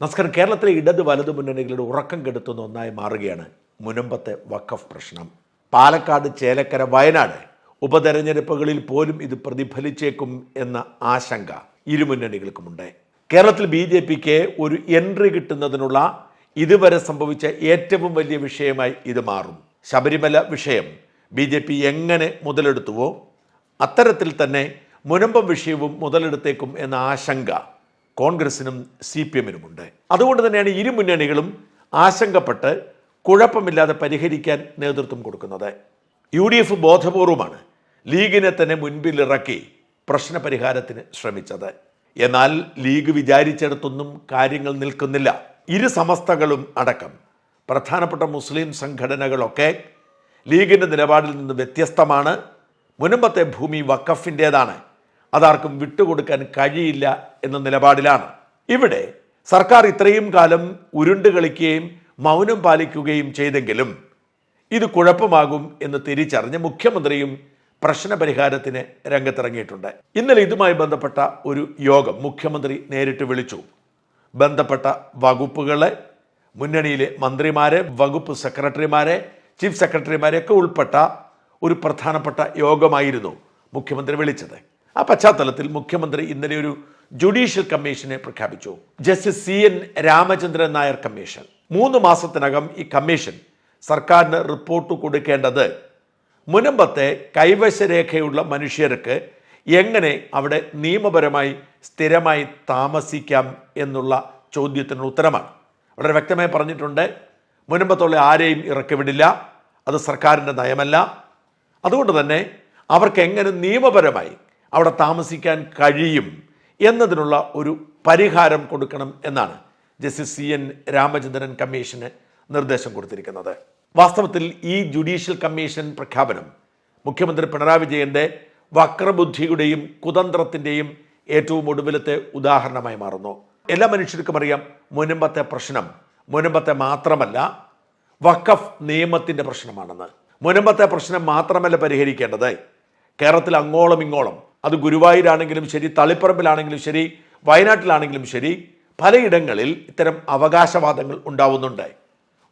നമസ്കാരം കേരളത്തിലെ ഇടത് വലതു മുന്നണികളുടെ ഉറക്കം കെടുത്തുന്ന ഒന്നായി മാറുകയാണ് മുനമ്പത്തെ വഖഫ് പ്രശ്നം. പാലക്കാട് ചേലക്കര വയനാട് ഉപതെരഞ്ഞെടുപ്പുകളിൽ പോലും ഇത് പ്രതിഫലിച്ചേക്കും എന്ന ആശങ്ക ഇരു മുന്നണികൾക്കുമുണ്ട്. കേരളത്തിൽ ബി ജെ പിക്ക് ഒരു എൻട്രി കിട്ടുന്നതിനുള്ള ഇതുവരെ സംഭവിച്ച ഏറ്റവും വലിയ വിഷയമായി ഇത് മാറും. ശബരിമല വിഷയം ബി ജെ പി എങ്ങനെ മുതലെടുത്തുവോ അത്തരത്തിൽ തന്നെ മുനമ്പം വിഷയവും മുതലെടുത്തേക്കും എന്ന ആശങ്ക കോൺഗ്രസിനും സി പി എമ്മിനുമുണ്ട്. അതുകൊണ്ട് തന്നെയാണ് ഇരു മുന്നണികളും ആശങ്കപ്പെട്ട് കുഴപ്പമില്ലാതെ പരിഹരിക്കാൻ നേതൃത്വം കൊടുക്കുന്നത്. യു ഡി എഫ് ബോധപൂർവമാണ് ലീഗിനെ തന്നെ മുൻപിലിറക്കി പ്രശ്നപരിഹാരത്തിന് ശ്രമിച്ചത്. എന്നാൽ ലീഗ് വിചാരിച്ചിടത്തൊന്നും കാര്യങ്ങൾ നിൽക്കുന്നില്ല. ഇരു സമസ്തകളും അടക്കം പ്രധാനപ്പെട്ട മുസ്ലിം സംഘടനകളൊക്കെ ലീഗിന്റെ നിലപാടിൽ നിന്ന് വ്യത്യസ്തമാണ്. മുനമ്പത്തെ ഭൂമി വക്കഫിന്റേതാണ് അതാർക്കും വിട്ടുകൊടുക്കാൻ കഴിയില്ല എന്ന നിലപാടിലാണ്. ഇവിടെ സർക്കാർ ഇത്രയും കാലം ഉരുണ്ട് കളിക്കുകയും മൗനം പാലിക്കുകയും ചെയ്തെങ്കിലും ഇത് കുഴപ്പമാകും എന്ന് തിരിച്ചറിഞ്ഞ് മുഖ്യമന്ത്രിയും പ്രശ്നപരിഹാരത്തിന് രംഗത്തിറങ്ങിയിട്ടുണ്ട്. ഇന്നലെ ഇതുമായി ബന്ധപ്പെട്ട ഒരു യോഗം മുഖ്യമന്ത്രി നേരിട്ട് വിളിച്ചു. ബന്ധപ്പെട്ട വകുപ്പുകളെ മുന്നണിയിലെ മന്ത്രിമാരെ വകുപ്പ് സെക്രട്ടറിമാരെ ചീഫ് സെക്രട്ടറിമാരെയൊക്കെ ഉൾപ്പെട്ട ഒരു പ്രധാനപ്പെട്ട യോഗമായിരുന്നു മുഖ്യമന്ത്രി വിളിച്ചത്. ആ പശ്ചാത്തലത്തിൽ മുഖ്യമന്ത്രി ഇന്നലെ ഒരു ജുഡീഷ്യൽ കമ്മീഷനെ പ്രഖ്യാപിച്ചു. Justice C N Ramachandran Nair commission. മൂന്ന് മാസത്തിനകം ഈ കമ്മീഷൻ സർക്കാരിന് റിപ്പോർട്ട് കൊടുക്കേണ്ടത്. മുനമ്പത്തെ കൈവശരേഖയുള്ള മനുഷ്യർക്ക് എങ്ങനെ അവിടെ നിയമപരമായി സ്ഥിരമായി താമസിക്കാം എന്നുള്ള ചോദ്യത്തിനുള്ള ഉത്തരമാണ്. വളരെ വ്യക്തമായി പറഞ്ഞിട്ടുണ്ട്. മുനമ്പത്തുള്ള ആരെയും ഇറക്കി വിടില്ല അത് സർക്കാരിന്റെ നയമല്ല. അതുകൊണ്ട് തന്നെ അവർക്ക് എങ്ങനെ നിയമപരമായി അവിടെ താമസിക്കാൻ കഴിയും എന്നതിനുള്ള ഒരു പരിഹാരം കൊടുക്കണം എന്നാണ് ജസ്റ്റിസ് സി എൻ രാമചന്ദ്രൻ കമ്മീഷന് നിർദ്ദേശം കൊടുത്തിരിക്കുന്നത്. വാസ്തവത്തിൽ ഈ ജുഡീഷ്യൽ കമ്മീഷൻ പ്രഖ്യാപനം മുഖ്യമന്ത്രി പിണറായി വിജയന്റെ വക്രബുദ്ധിയുടെയും കുതന്ത്രത്തിന്റെയും ഏറ്റവും ഒടുവിലത്തെ ഉദാഹരണമായി മാറുന്നു. എല്ലാ മനുഷ്യർക്കും അറിയാം മുനമ്പത്തെ പ്രശ്നം മുനമ്പത്തെ മാത്രമല്ല വഖഫ് നിയമത്തിന്റെ പ്രശ്നമാണെന്ന്. മുനമ്പത്തെ പ്രശ്നം മാത്രമല്ല പരിഹരിക്കേണ്ടത്. കേരളത്തിൽ അങ്ങോളം ഇങ്ങോളം അത് ഗുരുവായൂരാണെങ്കിലും ശരി തളിപ്പറമ്പിലാണെങ്കിലും ശരി വയനാട്ടിലാണെങ്കിലും ശരി പലയിടങ്ങളിൽ ഇത്തരം അവകാശവാദങ്ങൾ ഉണ്ടാവുന്നുണ്ട്.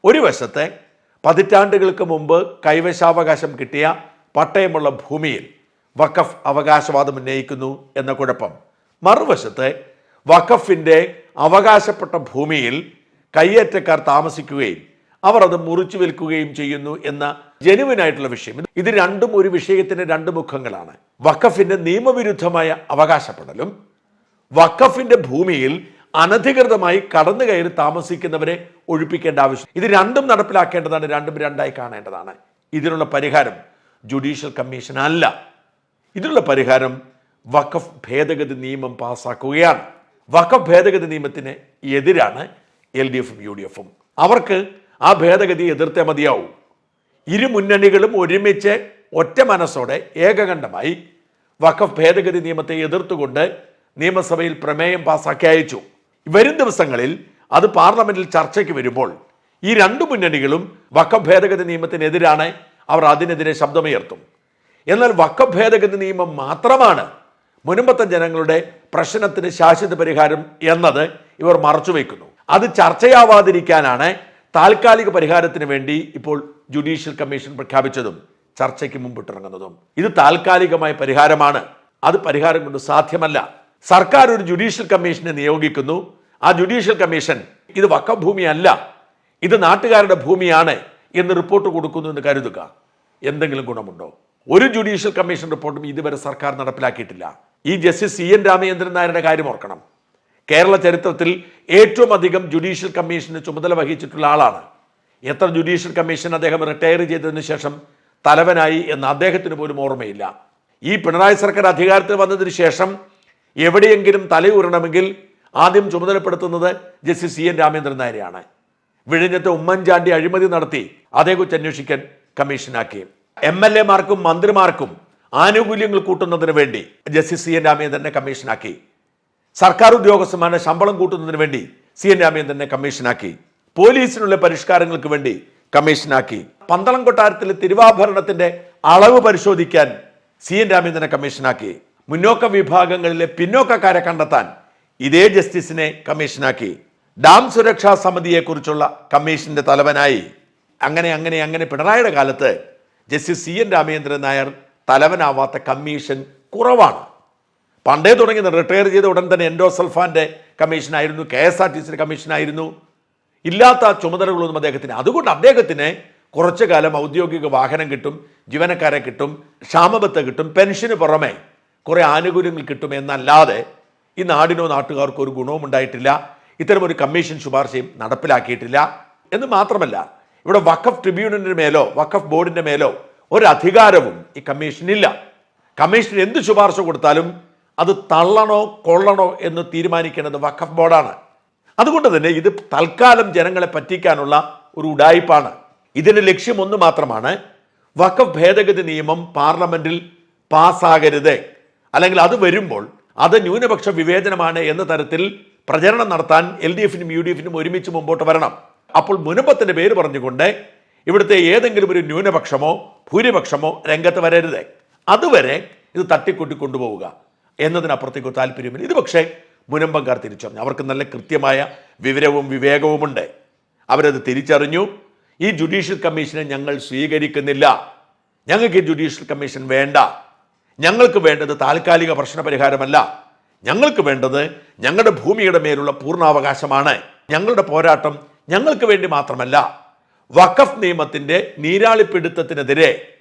ഒരു വശത്തെ പതിറ്റാണ്ടുകൾക്ക് മുമ്പ് കൈവശാവകാശം കിട്ടിയ പട്ടയമുള്ള ഭൂമിയിൽ വഖഫ് അവകാശവാദം ഉന്നയിക്കുന്നു എന്ന കുഴപ്പം. മറുവശത്ത് വഖഫിന്റെ അവകാശപ്പെട്ട ഭൂമിയിൽ കയ്യേറ്റക്കാർ താമസിക്കുകയും അവർ അത് മുറിച്ചു വിൽക്കുകയും ചെയ്യുന്നു എന്ന ജനുവിനായിട്ടുള്ള വിഷയം. ഇത് രണ്ടും ഒരു വിഷയത്തിന്റെ രണ്ട് മുഖങ്ങളാണ്. വഖഫിന്റെ നിയമവിരുദ്ധമായ അവകാശപ്പെടലും വഖഫിന്റെ ഭൂമിയിൽ അനധികൃതമായി കടന്നു കയറി താമസിക്കുന്നവരെ ഒഴിപ്പിക്കേണ്ട ആവശ്യം. ഇത് രണ്ടും നടപ്പിലാക്കേണ്ടതാണ് രണ്ടും രണ്ടായി കാണേണ്ടതാണ്. ഇതിനുള്ള പരിഹാരം ജുഡീഷ്യൽ കമ്മീഷൻ അല്ല. ഇതിനുള്ള പരിഹാരം വഖഫ് ഭേദഗതി നിയമം പാസാക്കുകയാണ്. വഖഫ് ഭേദഗതി നിയമത്തിന് എതിരാണ് എൽ ഡി എഫും യു ഡി എഫും. അവർക്ക് ആ ഭേദഗതി എതിർത്തേ മതിയാവും. ഇരു മുന്നണികളും ഒരുമിച്ച് ഒറ്റ മനസ്സോടെ ഏകകണ്ഠമായി വഖഫ് ഭേദഗതി നിയമത്തെ എതിർത്തുകൊണ്ട് നിയമസഭയിൽ പ്രമേയം പാസാക്കി അയച്ചു. വരും ദിവസങ്ങളിൽ അത് പാർലമെന്റിൽ ചർച്ചയ്ക്ക് വരുമ്പോൾ ഈ രണ്ടു മുന്നണികളും വഖഫ് ഭേദഗതി നിയമത്തിനെതിരാണ് അവർ അതിനെതിരെ ശബ്ദമുയർത്തും. എന്നാൽ വഖഫ് ഭേദഗതി നിയമം മാത്രമാണ് മുനമ്പത്തൻ ജനങ്ങളുടെ പ്രശ്നത്തിന് ശാശ്വത പരിഹാരം എന്നത് ഇവർ മറച്ചുവെക്കുന്നു അത് ചർച്ചയാവാതിരിക്കാനാണ് താൽക്കാലിക പരിഹാരത്തിന് വേണ്ടി ഇപ്പോൾ ജുഡീഷ്യൽ കമ്മീഷൻ പ്രഖ്യാപിച്ചതും. ചർച്ചയ്ക്ക് മുമ്പിട്ടിറങ്ങുന്നതും. ഇത് താൽക്കാലികമായ പരിഹാരമാണ്. അത് പരിഹാരം കൊണ്ട് സാധ്യമല്ല. സർക്കാർ ഒരു ജുഡീഷ്യൽ കമ്മീഷനെ നിയോഗിക്കുന്നു. ആ ജുഡീഷ്യൽ കമ്മീഷൻ ഇത് വക്കഭൂമിയല്ല. ഇത് നാട്ടുകാരുടെ ഭൂമിയാണ് എന്ന് റിപ്പോർട്ട് കൊടുക്കുന്നു എന്ന് കരുതുക. എന്തെങ്കിലും ഗുണമുണ്ടോ? ഒരു ജുഡീഷ്യൽ കമ്മീഷൻ റിപ്പോർട്ടും ഇതുവരെ സർക്കാർ നടപ്പിലാക്കിയിട്ടില്ല. ഈ ജസ്റ്റിസ് സി എൻ രാമചന്ദ്രൻ നായരുടെ കാര്യം ഓർക്കണം. കേരള ചരിത്രത്തിൽ ഏറ്റവും അധികം ജുഡീഷ്യൽ കമ്മീഷന് ചുമതല വഹിച്ചിട്ടുള്ള ആളാണ്. എത്ര ജുഡീഷ്യൽ കമ്മീഷൻ അദ്ദേഹം റിട്ടയർ ചെയ്തതിനു ശേഷം തലവനായി എന്ന് അദ്ദേഹത്തിന് പോലും ഓർമ്മയില്ല. ഈ പിണറായി സർക്കാർ അധികാരത്തിൽ വന്നതിന് ശേഷം എവിടെയെങ്കിലും തലയൂരണമെങ്കിൽ ആദ്യം ചുമതലപ്പെടുത്തുന്നത് ജസ്റ്റിസ് സി എൻ രാമേന്ദ്രൻ നായരെയാണ്. വിഴിഞ്ഞത്തെ ഉമ്മൻചാണ്ടി അഴിമതി നടത്തി അതേക്കുറിച്ച് അന്വേഷിക്കാൻ കമ്മീഷനാക്കി. എം എൽ എമാർക്കും മന്ത്രിമാർക്കും ആനുകൂല്യങ്ങൾ കൂട്ടുന്നതിന് വേണ്ടി ജസ്റ്റിസ് സി എൻ രാമേന്ദ്രനെ കമ്മീഷനാക്കി. സർക്കാർ ഉദ്യോഗസ്ഥന്മാരുടെ ശമ്പളം കൂട്ടുന്നതിന് വേണ്ടി സി എൻ രാമേന്ദ്രനെ കമ്മീഷനാക്കി. പോലീസിനുള്ള പരിഷ്കാരങ്ങൾക്ക് വേണ്ടി കമ്മീഷനാക്കി. പന്തളം കൊട്ടാരത്തിലെ തിരുവാഭരണത്തിന്റെ അളവ് പരിശോധിക്കാൻ സി എൻ രാമേന്ദ്രനെ കമ്മീഷനാക്കി. മുന്നോക്ക വിഭാഗങ്ങളിലെ പിന്നോക്കക്കാരെ കണ്ടെത്താൻ ഇതേ ജസ്റ്റിസിനെ കമ്മീഷനാക്കി. ഡാം സുരക്ഷാ സമിതിയെക്കുറിച്ചുള്ള കമ്മീഷന്റെ തലവനായി. അങ്ങനെ അങ്ങനെ അങ്ങനെ പിണറായിയുടെ കാലത്ത് justice C N Ramachandran Nair തലവനാവാത്ത commission കുറവാണ്. പണ്ടേ തുടങ്ങി റിട്ടയർ ചെയ്ത ഉടൻ തന്നെ എൻഡോസൾഫാന്റെ കമ്മീഷനായിരുന്നു കെ എസ് ആർ ടി സിയുടെ കമ്മീഷനായിരുന്നു. ഇല്ലാത്ത ചുമതലകളൊന്നും അദ്ദേഹത്തിന് അതുകൊണ്ട് അദ്ദേഹത്തിന് കുറച്ചു കാലം ഔദ്യോഗിക വാഹനം കിട്ടും ജീവനക്കാരെ കിട്ടും ക്ഷാമബത്ത കിട്ടും പെൻഷന് പുറമെ കുറെ ആനുകൂല്യങ്ങൾ കിട്ടും എന്നല്ലാതെ ഈ നാടിനോ നാട്ടുകാർക്കോ ഒരു ഗുണവും ഉണ്ടായിട്ടില്ല. ഇത്തരമൊരു കമ്മീഷൻ ശുപാർശയും നടപ്പിലാക്കിയിട്ടില്ല. എന്ന് മാത്രമല്ല ഇവിടെ വഖഫ് ട്രിബ്യൂണലിന്റെ മേലോ വഖഫ് ബോർഡിന്റെ മേലോ ഒരധികാരവും ഈ കമ്മീഷനില്ല. കമ്മീഷൻ എന്ത് ശുപാർശ കൊടുത്താലും അത് തള്ളണോ കൊള്ളണോ എന്ന് തീരുമാനിക്കേണ്ടത് വഖഫ് ബോർഡാണ്. അതുകൊണ്ട് തന്നെ ഇത് തൽക്കാലം ജനങ്ങളെ പറ്റിക്കാനുള്ള ഒരു ഉടായ്പാണ് ഇതിന്റെ ലക്ഷ്യം ഒന്ന് മാത്രമാണ് വഖഫ് ഭേദഗതി നിയമം പാർലമെന്റിൽ പാസ്സാകരുത്. അല്ലെങ്കിൽ അത് വരുമ്പോൾ അത് ന്യൂനപക്ഷ വിവേചനമാണ് എന്ന തരത്തിൽ പ്രചരണം നടത്താൻ എൽ ഡി എഫിനും യു ഡി എഫിനും ഒരുമിച്ച് മുമ്പോട്ട് വരണം. അപ്പോൾ മുനമ്പത്തിന്റെ പേര് പറഞ്ഞുകൊണ്ട് ഇവിടുത്തെ ഏതെങ്കിലും ഒരു ന്യൂനപക്ഷമോ ഭൂരിപക്ഷമോ രംഗത്ത് വരരുത്. അതുവരെ ഇത് തട്ടിക്കൊട്ടി കൊണ്ടുപോവുക എന്നതിനപ്പുറത്തേക്ക് താല്പര്യമില്ല. ഇത് പക്ഷേ മുനമ്പങ്കാർ തിരിച്ചറിഞ്ഞു. അവർക്ക് നല്ല കൃത്യമായ വിവരവും വിവേകവുമുണ്ട്. അവരത് തിരിച്ചറിഞ്ഞു. ഈ ജുഡീഷ്യൽ കമ്മീഷനെ ഞങ്ങൾ സ്വീകരിക്കുന്നില്ല. ഞങ്ങൾക്ക് ഈ ജുഡീഷ്യൽ കമ്മീഷൻ വേണ്ട. ഞങ്ങൾക്ക് വേണ്ടത് താൽക്കാലിക പ്രശ്ന പരിഹാരമല്ല ഞങ്ങൾക്ക് വേണ്ടത് ഞങ്ങളുടെ ഭൂമിയുടെ മേലുള്ള പൂർണാവകാശമാണ്. ഞങ്ങളുടെ പോരാട്ടം ഞങ്ങൾക്ക് വേണ്ടി മാത്രമല്ല. വഖഫ് നിയമത്തിന്റെ നീരാളിപ്പിടുത്തത്തിനെതിരെ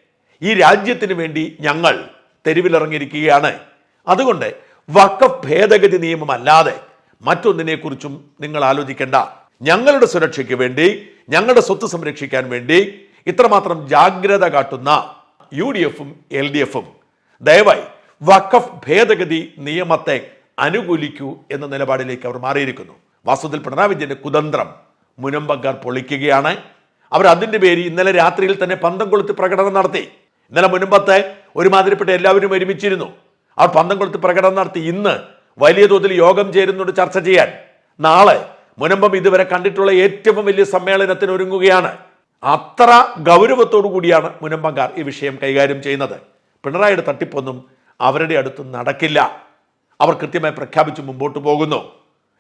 ഈ രാജ്യത്തിന് വേണ്ടി ഞങ്ങൾ തെരുവിലിറങ്ങിയിരിക്കുകയാണ്. അതുകൊണ്ട് വഖഫ് ഭേദഗതി നിയമമല്ലാതെ മറ്റൊന്നിനെക്കുറിച്ചും നിങ്ങൾ ആലോചിക്കേണ്ട. ഞങ്ങളുടെ സുരക്ഷയ്ക്ക് വേണ്ടി ഞങ്ങളുടെ സ്വത്ത് സംരക്ഷിക്കാൻ വേണ്ടി ഇത്രമാത്രം ജാഗ്രത കാട്ടുന്ന യു ഡി എഫും എൽ ഡി എഫും ദയവായി വഖഫ് ഭേദഗതി നിയമത്തെ അനുകൂലിക്കൂ എന്ന നിലപാടിലേക്ക് അവർ മാറിയിരിക്കുന്നു. വാസ്തവത്തിൽ പിണറായി വിജയന്റെ കുതന്ത്രം മുനമ്പങ്കാർ പൊളിക്കുകയാണ്. അവർ അതിന്റെ പേര് ഇന്നലെ രാത്രിയിൽ തന്നെ പന്തം കൊളുത്ത് പ്രകടനം നടത്തി. ഇന്നലെ മുനമ്പത്തെ ഒരുമാതിരിപ്പെട്ട എല്ലാവരും ഒരുമിച്ചിരുന്നു. അവർ പന്തം കൊളുത്ത് പ്രകടനം നടത്തി ഇന്ന് വലിയ തോതിൽ യോഗം ചേരുന്നുണ്ട് ചർച്ച ചെയ്യാൻ. നാളെ മുനമ്പം ഇതുവരെ കണ്ടിട്ടുള്ള ഏറ്റവും വലിയ സമ്മേളനത്തിന് ഒരുങ്ങുകയാണ്. അത്ര ഗൗരവത്തോടു കൂടിയാണ് മുനമ്പങ്കാർ ഈ വിഷയം കൈകാര്യം ചെയ്യുന്നത്. പിണറായിയുടെ തട്ടിപ്പൊന്നും അവരുടെ അടുത്ത് നടക്കില്ല. അവർ കൃത്യമായി പ്രഖ്യാപിച്ച് മുമ്പോട്ട് പോകുന്നു.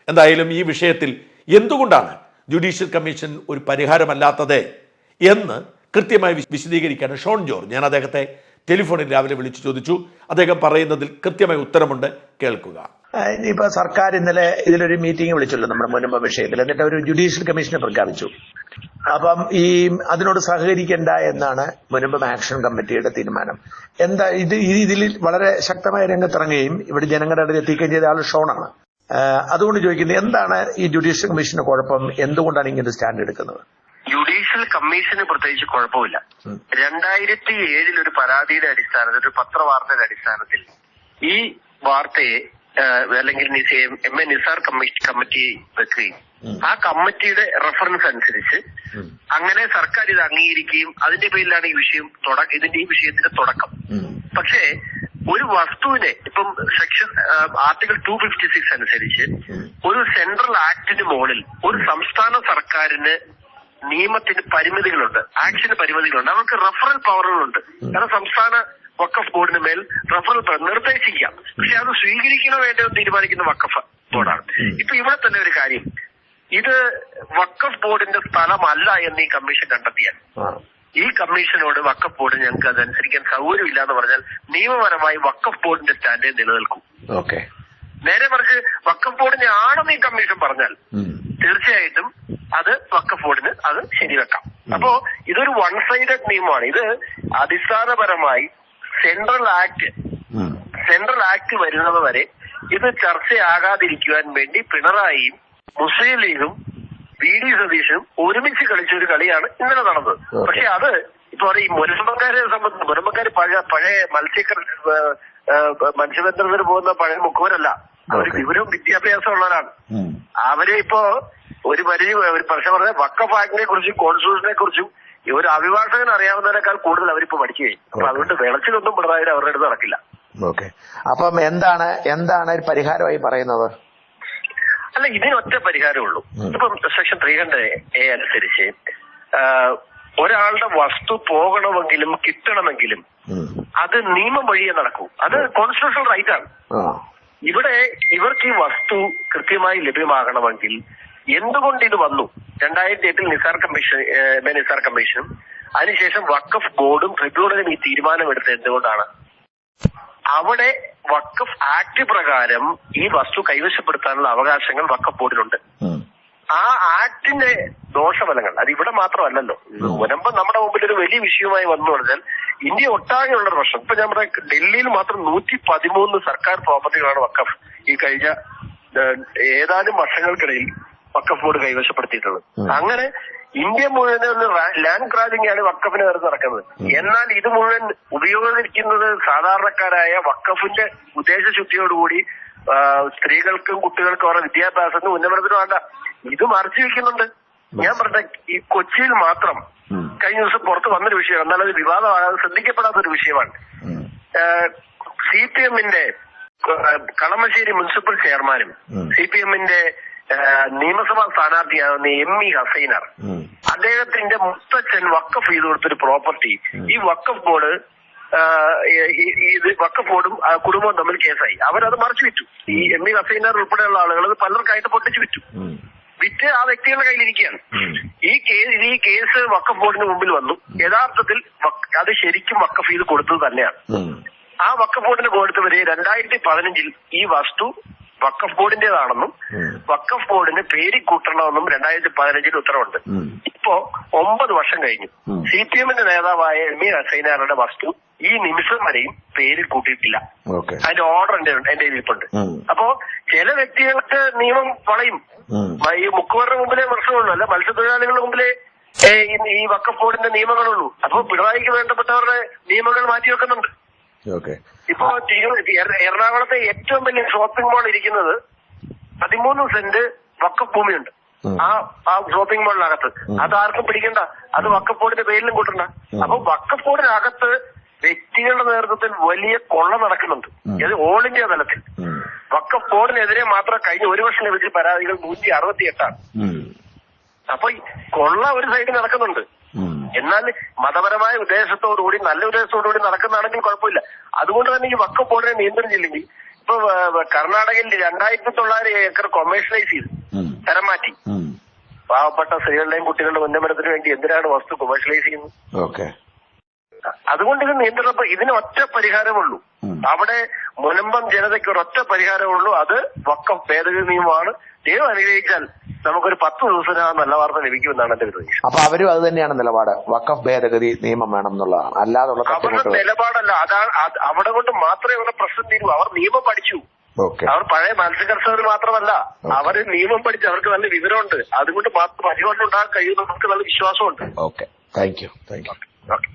എന്തായാലും ഈ വിഷയത്തിൽ എന്തുകൊണ്ടാണ് ജുഡീഷ്യൽ കമ്മീഷൻ ഒരു പരിഹാരമല്ലാത്തത് എന്ന് കൃത്യമായി വിശദീകരിക്കാൻ ഷോൺ ജോർജ്. ഞാൻ അദ്ദേഹത്തെ ടെലിഫോണിൽ രാവിലെ വിളിച്ചു ചോദിച്ചു. അദ്ദേഹം പറയുന്നതിൽ കൃത്യമായ ഉത്തരമുണ്ട്. കേൾക്കുക. ഇനിയിപ്പോ സർക്കാർ ഇന്നലെ ഇതിലൊരു മീറ്റിംഗ് വിളിച്ചല്ലോ നമ്മുടെ മുൻപ് വിഷയത്തിൽ. എന്നിട്ട് ഒരു ജുഡീഷ്യൽ കമ്മീഷനെ പ്രഖ്യാപിച്ചു. അപ്പം ഈ അതിനോട് സഹകരിക്കേണ്ട എന്നാണ് മുൻപ് ആക്ഷൻ കമ്മിറ്റിയുടെ തീരുമാനം. എന്താ ഇത് ഇതിൽ വളരെ ശക്തമായ രംഗത്തിറങ്ങുകയും ഇവിടെ ജനങ്ങളുടെ അടുത്ത് എത്തിക്കുകയും ചെയ്ത ആൾ ഷോണാണ് അതുകൊണ്ട് ചോദിക്കുന്നത് എന്താണ് ഈ ജുഡീഷ്യൽ കമ്മീഷന് കുഴപ്പം? എന്തുകൊണ്ടാണ് ഇങ്ങനെ സ്റ്റാൻഡ് എടുക്കുന്നത്? ജുഡീഷ്യൽ കമ്മീഷന് പ്രത്യേകിച്ച് കുഴപ്പമില്ല. രണ്ടായിരത്തി ഏഴിൽ ഒരു പരാതിയുടെ അടിസ്ഥാനത്തിൽ ഒരു പത്രവാർത്തയുടെ അടിസ്ഥാനത്തിൽ ഈ വാർത്തയെ അല്ലെങ്കിൽ നിസ- M A Nizar committee committee വെക്കുകയും. ആ കമ്മിറ്റിയുടെ റെഫറൻസ് അനുസരിച്ച് അങ്ങനെ സർക്കാർ ഇത് അംഗീകരിക്കുകയും അതിന്റെ പേരിലാണ് ഈ വിഷയം ഇതിന്റെ ഈ വിഷയത്തിന്റെ തുടക്കം. പക്ഷേ ഒരു വസ്തുവിനെ ഇപ്പം section article two fifty six അനുസരിച്ച് ഒരു സെൻട്രൽ ആക്ടിന് മുകളിൽ ഒരു സംസ്ഥാന സർക്കാരിന് നിയമത്തിന് പരിമിതികളുണ്ട്. ആക്ഷന് പരിമിതികളുണ്ട്. അവർക്ക് റഫറൽ പവറുകളുണ്ട്. കാരണം സംസ്ഥാന വക്കഫ് ബോർഡിന് മേൽ റഫറൽ നിർദ്ദേശിക്കാം. പക്ഷെ അത് സ്വീകരിക്കണോ വേണ്ടോ തീരുമാനിക്കുന്ന വക്കഫ് ബോർഡാണ്. ഇപ്പൊ ഇവിടെ തന്നെ ഒരു കാര്യം. ഇത് വക്കഫ് ബോർഡിന്റെ സ്ഥലമല്ല എന്ന് ഈ കമ്മീഷൻ കണ്ടെത്തിയാൽ. ഈ കമ്മീഷനോട് വക്കഫ് ബോർഡ് ഞങ്ങൾക്ക് അതനുസരിക്കാൻ സൗകര്യമില്ല എന്ന് പറഞ്ഞാൽ നിയമപരമായി വക്കഫ് ബോർഡിന്റെ സ്റ്റാൻഡേ നിലനിൽക്കും. ഓക്കെ. നേരെ മറിച്ച് വക്കഫ് ബോർഡിനെ ആണെന്ന് ഈ കമ്മീഷൻ പറഞ്ഞാൽ തീർച്ചയായിട്ടും അത് വക്കഫ് ബോർഡിന് അത് ശരിവെക്കാം. അപ്പോ ഇതൊരു വൺ സൈഡഡ് നിയമമാണ്. ഇത് അടിസ്ഥാനപരമായി സെൻട്രൽ ആക്ട് സെൻട്രൽ ആക്ട് വരുന്നത് വരെ ഇത് ചർച്ചയാകാതിരിക്കുവാൻ വേണ്ടി പിണറായിയും മുസ്ലിം ലീഗും വി ഡി സതീഷും ഒരുമിച്ച് കളിച്ച ഒരു കളിയാണ് ഇന്നലെ നടന്നത്. പക്ഷെ അത് ഇപ്പൊ ഈ മുരമ്പക്കാരെ സംബന്ധിച്ച് മുരമ്പക്കാർ പഴയ പഴയ മത്സ്യ മത്സ്യബന്ധനത്തിന് പോകുന്ന പഴയ മുഖവരല്ല. അവർ വിവരവും വിദ്യാഭ്യാസം ഉള്ളവരാണ്. അവരെ ഇപ്പോ ഒരു പരിധി ഒരു പ്രശ്നം പറഞ്ഞ വക്കഫ് ആക്ടിനെ കുറിച്ചും കോൺസ്റ്റിറ്റ്യൂഷനെ കുറിച്ചും ഈ ഒരു അഭിഭാഷകൻ അറിയാവുന്നതിനേക്കാൾ കൂടുതൽ അവരിപ്പോ പഠിച്ചു കഴിഞ്ഞു. അപ്പൊ അതുകൊണ്ട് വിളച്ചിലൊന്നും പിണറായി അവരുടെ അടുത്ത് നടക്കില്ല. ഓക്കെ. അപ്പം എന്താണ് എന്താണ് ഒരു പരിഹാരമായി പറയുന്നത്? അല്ല ഇതിനൊറ്റ പരിഹാരമുള്ളൂ. ഇപ്പം സെക്ഷൻ ത്രീ ഹൺഡ്രഡ് എ അനുസരിച്ച് ഒരാളുടെ വസ്തു പോകണമെങ്കിലും കിട്ടണമെങ്കിലും അത് നിയമം വഴിയേ നടക്കൂ. അത് കോൺസ്റ്റിറ്റ്യൂഷണൽ റൈറ്റ് ആണ്. ഇവിടെ ഇവർക്ക് ഈ വസ്തു കൃത്യമായി ലഭ്യമാകണമെങ്കിൽ എന്തുകൊണ്ട് ഇത് വന്നു? രണ്ടായിരത്തി എട്ടിൽ നിസാർ കമ്മീഷൻ നിസാർ കമ്മീഷനും അതിനുശേഷം വക്കഫ് ബോർഡും ട്രിബ്യൂണലും ഈ തീരുമാനമെടുത്തത് എന്തുകൊണ്ടാണ് അവിടെ വക്കഫ് ആക്ട് പ്രകാരം ഈ വസ്തു കൈവശപ്പെടുത്താനുള്ള അവകാശങ്ങൾ വക്കഫ് ബോർഡിനുണ്ട് ഉം. ആ ആക്ടിന്റെ ദോഷഫലങ്ങൾ അത് ഇവിടെ മാത്രമല്ലല്ലോ. മുനമ്പ് നമ്മുടെ മുമ്പിൽ ഒരു വലിയ വിഷയമായി വന്നു പറഞ്ഞാൽ ഇന്ത്യ ഒട്ടാകെയുള്ള ഒരു പ്രശ്നം. ഇപ്പൊ നമ്മുടെ ഡൽഹിയിൽ മാത്രം നൂറ്റി പതിമൂന്ന് സർക്കാർ പ്രോപ്പർട്ടികളാണ് വക്കഫ് ഈ കഴിഞ്ഞ ഏതാനും വർഷങ്ങൾക്കിടയിൽ വക്കഫ് ബോർഡ് കൈവശപ്പെടുത്തിയിട്ടുള്ളത്. അങ്ങനെ ഇന്ത്യ മുഴുവൻ ഒന്ന് ലാൻഡ് ഗ്രാബിംഗ് ആണ് വക്കഫിന് നേരെ നടക്കുന്നത്. എന്നാൽ ഇത് മുഴുവൻ ഉപയോഗിക്കുന്നത് സാധാരണക്കാരായ വക്കഫിന്റെ ഉദ്ദേശശുദ്ധിയോടുകൂടി ശുദ്ധിയോടുകൂടി സ്ത്രീകൾക്കും കുട്ടികൾക്കും അവരുടെ വിദ്യാഭ്യാസത്തിനും ഉന്നമനത്തിനും വേണ്ട. ഇത് മറച്ചു വെക്കുന്നുണ്ട് ഞാൻ പറഞ്ഞ ഈ കൊച്ചിയിൽ മാത്രം കഴിഞ്ഞ ദിവസം പുറത്ത് വന്നൊരു വിഷയം എന്നാൽ അത് വിവാദമാകാതെ ശ്രദ്ധിക്കപ്പെടാത്ത ഒരു വിഷയമാണ്. സി പി എമ്മിന്റെ കളമശ്ശേരി മുനിസിപ്പൽ ചെയർമാനും. സി പി എമ്മിന്റെ നിയമസഭാ സ്ഥാനാർത്ഥിയാകുന്ന എം ഇ ഹസൈനാർ. അദ്ദേഹത്തിന്റെ മുത്തച്ഛൻ വക്കഫ് ചെയ്ത് കൊടുത്തൊരു പ്രോപ്പർട്ടി ഈ വക്കഫ് ബോർഡ് ഇത് വക്കഫ് ബോർഡും കുടുംബവും തമ്മിൽ കേസായി. അവരത് മറച്ചു വിറ്റു ഈ എം ഇ ഹസൈനാർ ഉൾപ്പെടെയുള്ള ആളുകൾ അത് പലർക്കായിട്ട് പൊട്ടിച്ചു വിറ്റു. വിറ്റ് ആ വ്യക്തികളുടെ കയ്യിലിരിക്കുകയാണ്. ഈ കേസ് ഈ കേസ് വക്കഫ് ബോർഡിന് മുമ്പിൽ വന്നു. യഥാർത്ഥത്തിൽ അത് ശരിക്കും വക്കഫ് ചെയ്ത് കൊടുത്തത് തന്നെയാണ്. ആ വക്കഫ് ബോർഡിന് കൊടുത്തവര് രണ്ടായിരത്തി പതിനഞ്ചിൽ ഈ വസ്തു വക്കഫ് ബോർഡിന്റേതാണെന്നും. വക്കഫ് ബോർഡിന് പേര് കൂട്ടണമെന്നും രണ്ടായിരത്തി പതിനഞ്ചിൽ ഉത്തരവുണ്ട് ഇപ്പോ ഒമ്പത് വർഷം കഴിഞ്ഞു. സി പി എമ്മിന്റെ നേതാവായ എം ഇ ഹസൈനാറുടെ വസ്തു ഈ നിമിഷം വരെയും പേര് കൂട്ടിയിട്ടില്ല. അതിന്റെ ഓർഡർ എന്റെ എന്റെ ഇരിപ്പുണ്ട്. അപ്പോ ചില വ്യക്തികൾക്ക് നിയമം വളയും. ഈ മുക്കുവരുടെ മുമ്പിലെ പ്രശ്നമുള്ളൂ. അല്ല മത്സ്യത്തൊഴിലാളികളുടെ മുമ്പിലെ ഈ- വക്കഫ് ബോർഡിന്റെ നിയമങ്ങളുള്ളൂ. അപ്പൊ പിണറായിക്ക് വേണ്ടപ്പെട്ടവരുടെ നിയമങ്ങൾ മാറ്റിവെക്കുന്നുണ്ട്. ഓക്കെ ഇപ്പോ എറണാകുളത്തെ ഏറ്റവും വലിയ ഷോപ്പിംഗ് മാൾ ഇരിക്കുന്നത് പതിമൂന്ന് സെന്റ് വക്കഭൂമിയുണ്ട് ആ. ആ ഷോപ്പിംഗ് മാളിനകത്ത് അത് ആർക്കും പിടിക്കണ്ട. അത് വക്കപ്പോടിന്റെ പേരിലും കൂട്ടണ്ട. അപ്പൊ വക്കപ്പോടിനകത്ത് വ്യക്തികളുടെ നേതൃത്വത്തിൽ വലിയ കൊള്ള നടക്കുന്നുണ്ട്. അത് ഇത് ഓൾ ഇന്ത്യ തലത്തിൽ. വക്കപ്പോടിനെതിരെ മാത്രം കഴിഞ്ഞ ഒരു വർഷം ലഭിച്ച പരാതികൾ നൂറ്റി അറുപത്തി എട്ടാണ് അപ്പൊ കൊള്ള ഒരു സൈഡിൽ നടക്കുന്നുണ്ട്. എന്നാൽ മതപരമായ ഉദ്ദേശത്തോടുകൂടി നല്ല ഉദ്ദേശത്തോടുകൂടി നടക്കുന്നതാണെങ്കിൽ കുഴപ്പമില്ല. അതുകൊണ്ട് തന്നെ ഈ വക്കം ബോർഡിനെ നിയന്ത്രിച്ചില്ലെങ്കിൽ ഇപ്പൊ കർണാടകയിൽ രണ്ടായിരത്തി തൊള്ളായിരം ഏക്കർ കൊമേഴ്ഷ്യലൈസ് ചെയ്തു. തരം മാറ്റി. പാവപ്പെട്ട സ്ത്രീകളുടെയും കുട്ടികളുടെ ഉന്നമനത്തിന് വേണ്ടി എന്തിനാണ് വസ്തു കൊമേഴ്ഷ്യലൈസ് ചെയ്യുന്നത്? ഓക്കെ. അതുകൊണ്ട് ഇത് നിയന്ത്രണം ഇതിന് ഒറ്റ പരിഹാരമുള്ളൂ. അവിടെ മുനമ്പം ജനതയ്ക്ക് ഒരൊറ്റ പരിഹാരമുള്ളൂ. അത് വക്കം ഭേദഗതി നിയമമാണ്. ദൈവം അനുഗ്രഹിച്ചാൽ നമുക്കൊരു പത്ത് ദിവസത്തിനകം നല്ല വാർത്ത ലഭിക്കുമെന്നാണ് എന്റെ പ്രതീക്ഷ. അപ്പൊ അവരും അത് തന്നെയാണ് നിലപാട്. വക്കഫ് ഭേദഗതി നിയമം വേണം എന്നുള്ളതാണ് അല്ലാതുള്ള അവരുടെ നിലപാടല്ല. അതാണ് അവിടെ കൊണ്ട് മാത്രമേ അവരുടെ പ്രശ്നം തീരൂ. അവർ നിയമം പഠിച്ചു. അവർ പഴയ മത്സ്യകർഷകർ മാത്രമല്ല. അവർ നിയമം പഠിച്ച് അവർക്ക് നല്ല വിവരമുണ്ട്. അതുകൊണ്ട് മാത്രം പരിപാടി ഉണ്ടാകാൻ കഴിയുമെന്ന് നമുക്ക് നല്ല വിശ്വാസമുണ്ട്. Okay. Thank you thank you okay.